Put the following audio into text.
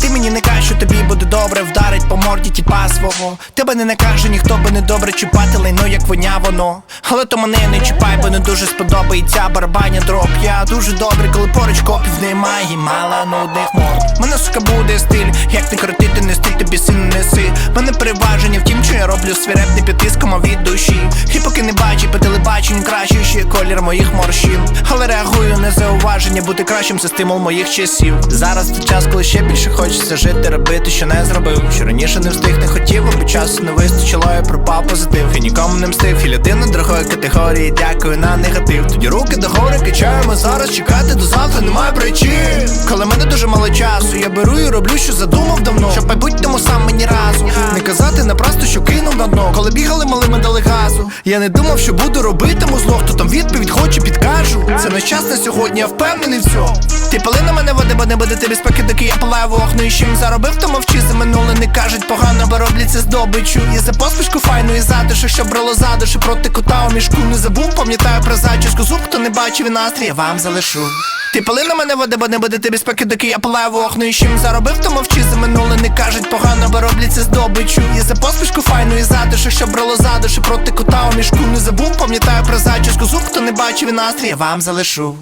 Ти мені не кажеш, що тобі буде добре вдарить по морді тіпа свого. Тебе не накаже, ніхто би не добре чіпати лайно, як воня воно Але то мене не чіпай, бо не дуже сподобається барабаня дроп Я дуже добрий, коли поруч копів немає і мало нудних мод Мене сука буде стиль, як не крутити, не стиль тобі сильно роблю свирепний підтиском від душі І поки не бачу по телебаченню краще ще колір моїх морщин Але реагую на зауваження, бути кращим це стимул моїх часів Зараз той час, коли ще більше хочеться жити, робити, що не зробив. Що раніше не встиг, не хотів, аби часу не вистачило, я пропав позитив. І нікому не мстив, і людина другої категорії, дякую на негатив. Тоді руки до гори качаємо зараз. Чекати до завтра немає причин. Коли мене дуже мало часу, я беру і роблю, що задумав давно. Щоб майбутньому сам мені разу. Не казати не просто, що кинув на дно. Коли бігали малими дали газу. Я не думав, що буду робитиму зло. Хто там відповідь хоче, підкажу. Це наш час на сьогодні, я впевнений в цьому. Ти пали на мене води, бо не буде тобі спеки, доки я палаю вогну і чим заробив, то мовчи за минуле не кажуть погано, бо роблять це здобичу. І за поспішку файну і задушу, що брало задуші проти кота у мішку не забув, пам'ятаю про зачіску зуб, хто не бачив настрій, я вам залишу. Ти пали на мене води, бо не буде тобі спеки, доки я палаю вогну і чим заробив, то мовчи за минуле не кажуть погано, бо роблять це здобичу. І за посмішку файну і задушу, що брало задуші проти кота у мішку не забув, пам'ятаю про зачіску зуб, хто не бачив і настрій, я вам залишу.